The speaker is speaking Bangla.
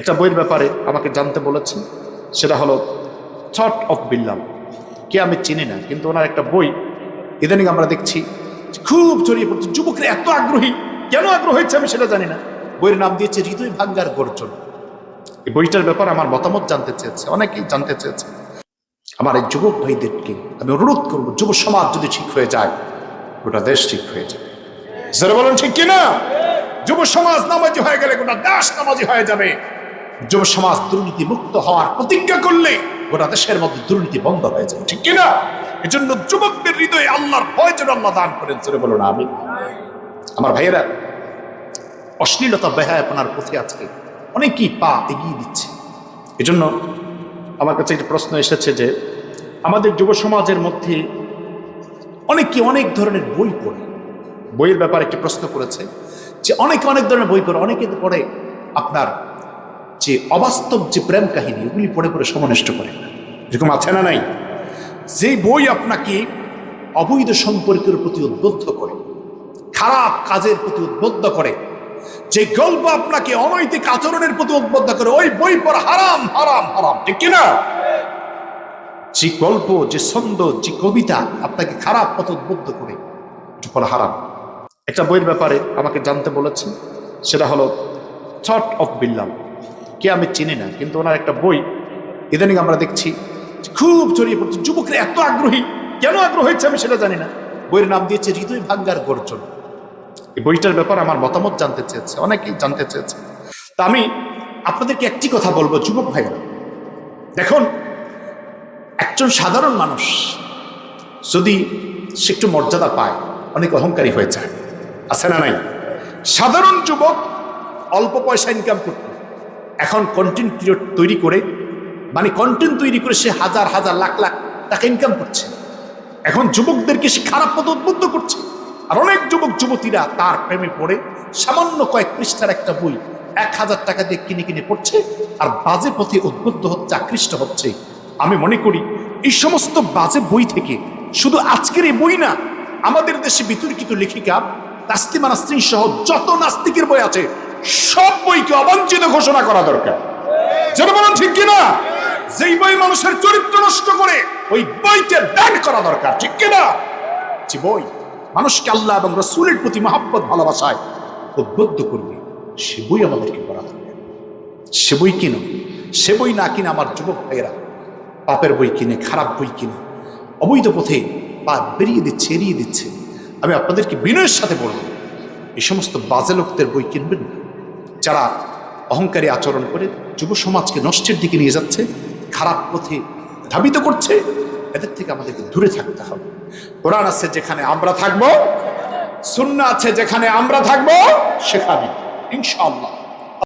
একটা বইয়ের ব্যাপারে আমাকে জানতে বলেছে সেটা হলো থট অফ বিল্লাল কে আমি চিনি না, কিন্তু ওনার একটা বই ইদানিং আমরা দেখছি, খুব ছড়িয়ে পড়ছে, যুবকরা এত আগ্রহী, কেন আগ্রহ হয়েছে আমি সেটা জানি না। বইয়ের নাম দিয়েছে হৃদয় ভাঙ্গার গর্জন। এই বইটার ব্যাপারে আমার মতামত জানতে চেয়েছে, অনেকেই জানতে চেয়েছে। আমার এই যুবক ভাইদেরকে আমি অনুরোধ করব, যুব সমাজ যদি ঠিক হয়ে যায়, গোটা দেশ ঠিক হয়ে যায় বলেন, ঠিক কিনা? যুব সমাজ নামাজি হয়ে গেলে গোটা দেশ নামাজি হয়ে যাবে। যুব সমাজ দুর্নীতি মুক্ত হওয়ার প্রতিজ্ঞা করলে গোটা দেশের মধ্যে দুর্নীতি বন্ধ হয়ে যাবে, ঠিক কিনা? এজন্য যুবকদের হৃদয়ে আল্লাহর ভয় যেন আল্লাহ দান করেন সেটা বলুন আমি আমার ভাইয়েরা, অশ্লীলতা, বেহায়াপনার পথে আজকে অনেকেই পা এগিয়ে দিচ্ছে। এজন্য আমার কাছে একটা প্রশ্ন এসেছে যে, আমাদের যুব সমাজের মধ্যে অনেকে অনেক ধরনের বই পড়ে। বইয়ের ব্যাপারে একটি প্রশ্ন করেছে যে, অনেকে অনেক ধরনের বই পড়ে, অনেকে পড়ে আপনার যে অবাস্তব যে প্রেম কাহিনী এগুলি পড়ে পড়ে সমনষ্ট করে। এরকম আছে না নাই? যে বই আপনাকে অবৈধ সম্পর্কের প্রতি উদ্বুদ্ধ করে, খারাপ কাজের প্রতি উদ্বুদ্ধ করে, যে গল্প আপনাকে অনৈতিক আচরণের প্রতি উদ্বুদ্ধ করে, ওই বই পড়া হারাম হারাম হারাম, ঠিক কিনা যে গল্প, যে ছন্দ, যে কবিতা আপনাকে খারাপ পথ উদ্বুদ্ধ করে পড়া হারাম। একটা বইয়ের ব্যাপারে আমাকে জানতে বলেছে সেটা হলো থট অফ বিল্লাল। কে আমি চিনি না, কিন্তু ওনার একটা বই, ইদানিং আমরা দেখছি, খুব ছড়িয়ে পড়ছে, যুবকরা এত আগ্রহী, কেন আগ্রহ হয়েছে আমি সেটা জানি না। বইয়ের নাম দিয়েছে হৃদয় ভাঙ্গার গর্জন। এই বইটার ব্যাপারে আমার মতামত জানতে চেয়েছে, অনেকেই জানতে চেয়েছে। তা আমি আপনাদেরকে একটি কথা বলব, যুবক ভাইরা। দেখুন, একজন সাধারণ মানুষ যদি সে একটু মর্যাদা পায়, অনেক অহংকারী হয়ে যায়। আছে না নাই? সাধারণ যুবক অল্প পয়সা ইনকাম করত। এখন কন্টেন্ট ক্রিয়েট তৈরি করে মানে কন্টেন্ট তৈরি করে সে হাজার হাজার, লাখ লাখ টাকা ইনকাম করছে। এখন যুবকদেরকে সে খারাপ পথ উদ্বুদ্ধ করছে। আর অনেক যুবক, যুবতীরা তার প্রেমে পড়ে, সামান্য কয়েক পৃষ্ঠার একটা বই এক হাজার টাকা দিয়ে কিনে কিনে পড়ছে আর বাজে পথে উদ্বুদ্ধ হচ্ছে, আকৃষ্ট হচ্ছে। আমি মনে করি, এই সমস্ত বাজে বই থেকে শুধু আজকের এই বই না, আমাদের দেশে বিতর্কিত লেখিকা তাস্তিমা নাস্তিন সহ যত নাস্তিকের বই আছে সব বইকে অবাঞ্ছিত ঘোষণা করা দরকার। যেন বলেন, ঠিক কিনা? যেই বই মানুষের চরিত্র নষ্ট করে, ওই বইকে ব্যান করা দরকার, ঠিক কিনা? যে বই মানুষকে আল্লাহ এবং রসুলের প্রতি মহাব্বত, ভালোবাসায় উদ্বুদ্ধ করবে, সে বই আমাদেরকে পড়া দরকার। সে বই কিনো সে বই না কিনে আমার যুবক ভাইয়েরা পাপের বই কিনে, খারাপ বই কিনে, অবৈধ পথে পা বেরিয়ে দিচ্ছে, এড়িয়ে দিচ্ছে। আমি আপনাদেরকে বিনয়ের সাথে বলব, এই সমস্ত বাজে লোকদের বই কিনবেন না। যারা অহংকারী আচরণ করে যুব সমাজকে নষ্টের দিকে নিয়ে যাচ্ছে, খারাপ পথে ধাবিত করছে, এদের থেকে আমাদেরকে দূরে থাকতে হবে। কোরআন আছে যেখানে আমরা থাকব সুন্না আছে যেখানে আমরা থাকব, সেখানে ইনশাআল্লাহ।